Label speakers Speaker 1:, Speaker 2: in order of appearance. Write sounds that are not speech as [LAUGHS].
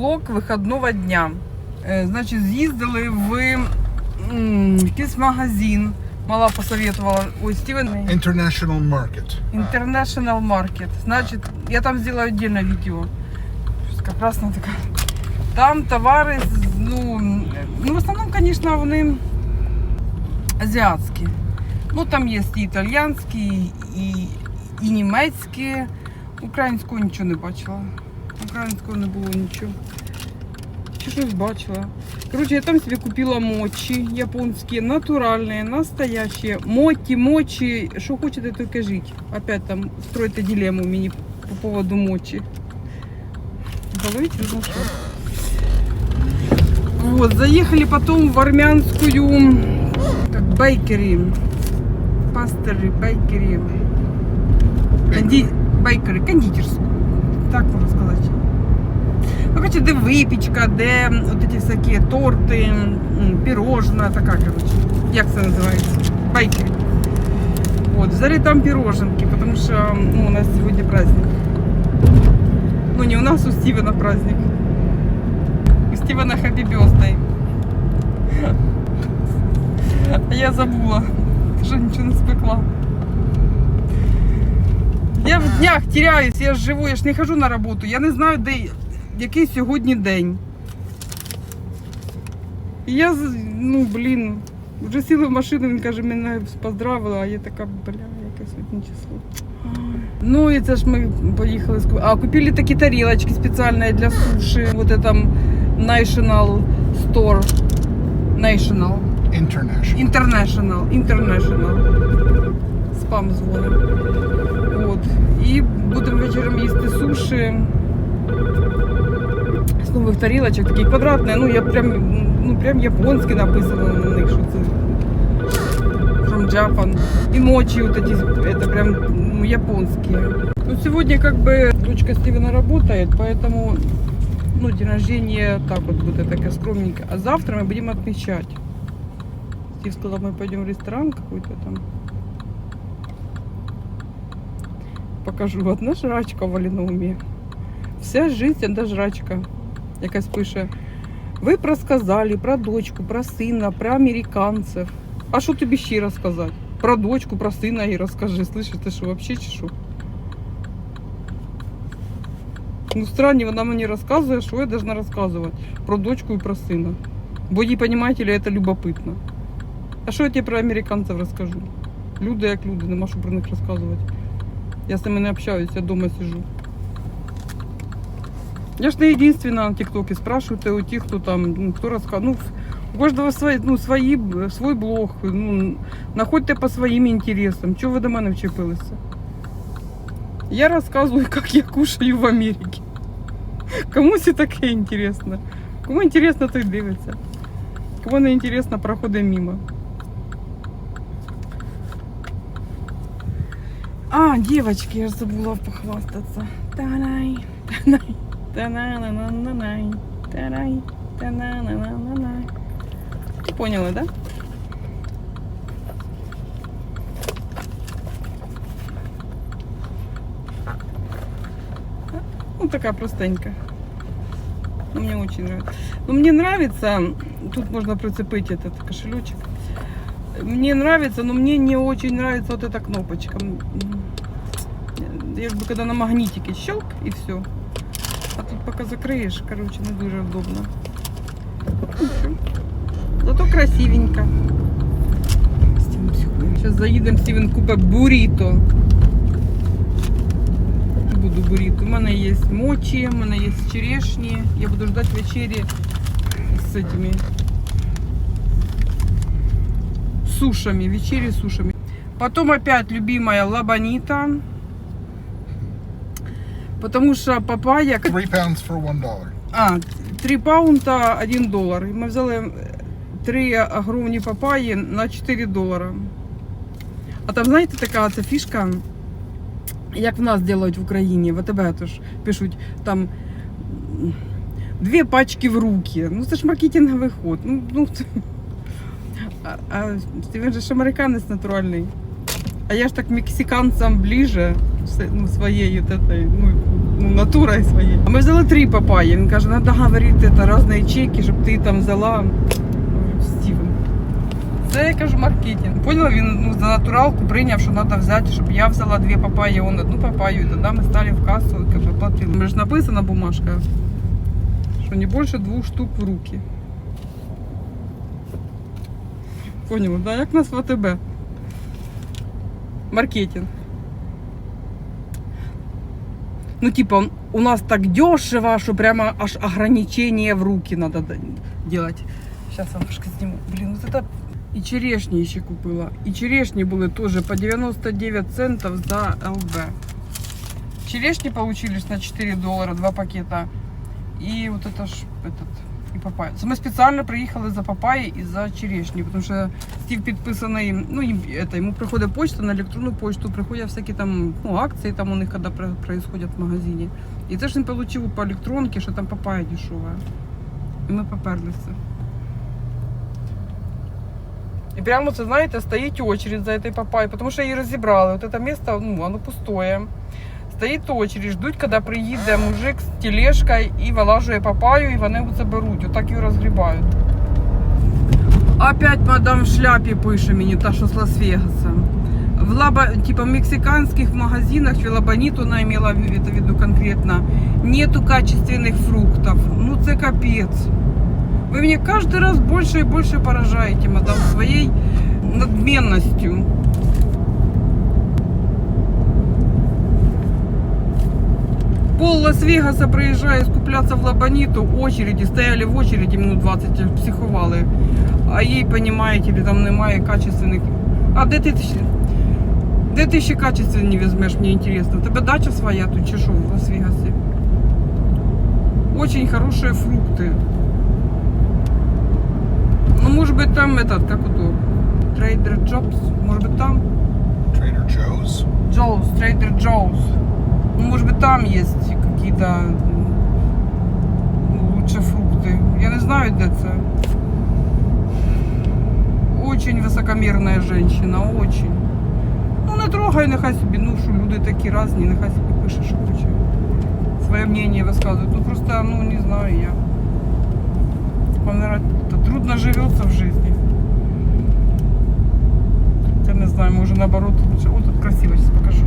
Speaker 1: влог вихідного дня. Е, Значить, з'їздили в м, якийсь магазин. Мала посоветувала. Ой, Стівен
Speaker 2: International Market.
Speaker 1: International Market. Значит, я там сделаю отдельное видео. Щось красна така. Там товари, з- ну, ну, в основному, звісно, вони азіатські. Ну, там є і італійські, і, і німецькі. Українського нічого не бачила. Українського не було нічого. Чи щось бачила. Короче, я там себе купила мочи японские, натуральные, настоящие. Моти, мочи, что хочете, то кажіть. Опять там строите дилемму мені по поводу мочи. Головите, ну что. Вот, заехали потом в армянскую, как бейкери, пастери, бейкери, конди, бейкери, кондитерскую, так можно сказать. Ну, короче, де випічка, де от ці всякі торти, м, пірожна, така, короче. Як це називається? Байкери. Вот, взяли там пироженки, потому что ну, у нас сегодня праздник. Ну, не у нас, у Стивена праздник. У Стивена Happy Birthday. А [LAUGHS] я забула, що нічого не спекла. Я в днях теряюсь, я ж живу, я ж не хожу на роботу, я не знаю, де, який сьогодні день. І я, ну, блін, вже сіла в машину, він каже, мене поздравила, а я така, бля, яке сьогодні число. Ну і це ж ми поїхали з А, купили такі тарілочки спеціальні для суші. Вот это National Store. National.
Speaker 2: International.
Speaker 1: International. International. Спам дзвонить. От. І будемо вечором їсти суші. З нових тарілочок, такі квадратні. Ну, я прям, ну, прям японські написано на них, що це from Japan. И мочи вот эти, это прям ну, японские. Ну, сегодня как бы дочка Стивена работает, поэтому ну, день рождения так вот будет такая скромненько. А завтра мы будем отмечать. Стив сказал, мы пойдем в ресторан какой-то там. Покажу. Одна жрачка в Валіноумі. Вся жизнь одна жрачка. Якась пише. Ви розказали про дочку, про сина, про американців. А що тобі ще розказати? Про дочку, про сина і розкажи. Слышиш, ти що, вообще чи що? Ну, странно, вона мені розказує, що я должна розказувати про дочку і про сина. Бо їй, понимаете ли, це любопитно. А що я тебе про американців розкажу? Люди як люди, нема що про них розказувати. Я з ними не общаюсь, я вдома сижу. Я ж не единственна на ТикТоке. Спрашивайте у тех, кто там, ну, кто рассказывает. Ну, у каждого свої, ну, свої, свой блог. Ну, находьте по своїм інтересам. Чого ви до мене вчепилися? Я розказую, як я кушаю в Америці. Комусь і таке інтересно. Кому інтересно, той дивиться. Кому не інтересно, проходить мимо. А, девочки, я ж забула похвастаться. Та-най, та-най, поняли, да? Ну, такая простенькая. Ну, мне очень нравится. Ну, мне нравится, тут можно прицепить этот кошелечек. Мне нравится, но мне не очень нравится вот эта кнопочка. Як бы когда на магнитике щелк и все. А тут пока закриєш, короче, не дуже удобно. Ну, всё. Зато красивенько. Сейчас заїдемо, Стівен купить буріто. Буду буріто. У мене є мочі, у мене є черешні. Я буду ждать вечері з этими сушами, вечери с сушами. Потом опять любимая лабанита. Потому что папайя...
Speaker 2: Three pounds for one dollar.
Speaker 1: А, 3 паунта 1 долар. І Ми взяли 3 огромні папаї на 4 долара. А там, знаєте, така ця фішка, як в нас роблять в Україні, в АТБ тож пишуть там дві пачки в руки. Ну це ж маркетинговий ход. Ну, ну, [LAUGHS] а, а він же ж американець натуральний. А я ж так мексиканцям ближе, ну, своєю, от ну, ну, натурою своєю. А ми взяли три папаї. Він каже, треба говорити це різні чеки, щоб ти там взяла. Стівен. Це я кажу маркетинг. Поняла, він ну, за натуралку прийняв, що треба взяти, щоб я взяла дві папаї, он одну папаю, і тоді ми стали в касу, бы, платили. Ми ж написана бумажка, що не більше двох штук в руки. Поняла, да? Як нас в АТБ? Маркетинг. Ну, типа, у нас так дешево, что прямо аж ограничение в руки надо делать. Сейчас я немножко сниму. Блин, вот это и черешни еще купила. И черешни были тоже по 99 центов за ЛБ. Черешни получились на 4 доллара, два пакета. И вот это ж, этот, и папайя. Це Ми спеціально приїхали за папайї і за черешні, тому що Стів підписаний, ну, їм, это, йому приходить почта на електронну почту, приходять всякі там, ну, акції там у них, коли при- происходять в магазині. І це ж він отримав по електронці, що там папайя дешева. І ми поперлися. І прямо це, знаєте, стоїть очередь за этой папайей, тому що її розібрали. От це місце, ну, воно пустое. Стоїть очередь, ждуть, коли приїде мужик з тележкою і вилажує папаю, і вони це беруть, отак її розгрібають. Опять мадам в шляпі пише мені, та що з Лас-Вегаса. В лаба, типа в мексиканских магазинах, в Лабаниту она имела в виду, в виду конкретно, нету качественных фруктов. Ну це капец. Вы меня каждый раз больше и больше поражаете, мадам, своей надменностью. Пол Лас-Вегаса приезжая скупляться в Лабаниту, очереди, стояли в очереди минут 20, психовали. А їй, понимаете ли, там немає качественних. А де ти ще? Де ти ще качественні візьмеш, мені інтересно. У тебе дача своя тут чи що в Лас-Вегасі? Очень хорошие фрукты. Ну, может быть, там этот, как это, Trader Jobs, может быть, там
Speaker 2: Trader Joe's.
Speaker 1: Joe's, Trader Joe's. Ну, может быть, там есть какие-то м, лучше фрукты. Я не знаю, где це. Очень високомірна женщина, очень. Ну, не трогай, нехай собі, ну, що люди такі різні, нехай собі пише, що хоче. Своє мнение висказують. Ну, просто, ну, не знаю я. Наверное, трудно живется в жизни. Я не знаю, може наоборот лучше. О, тут красиво, сейчас покажу.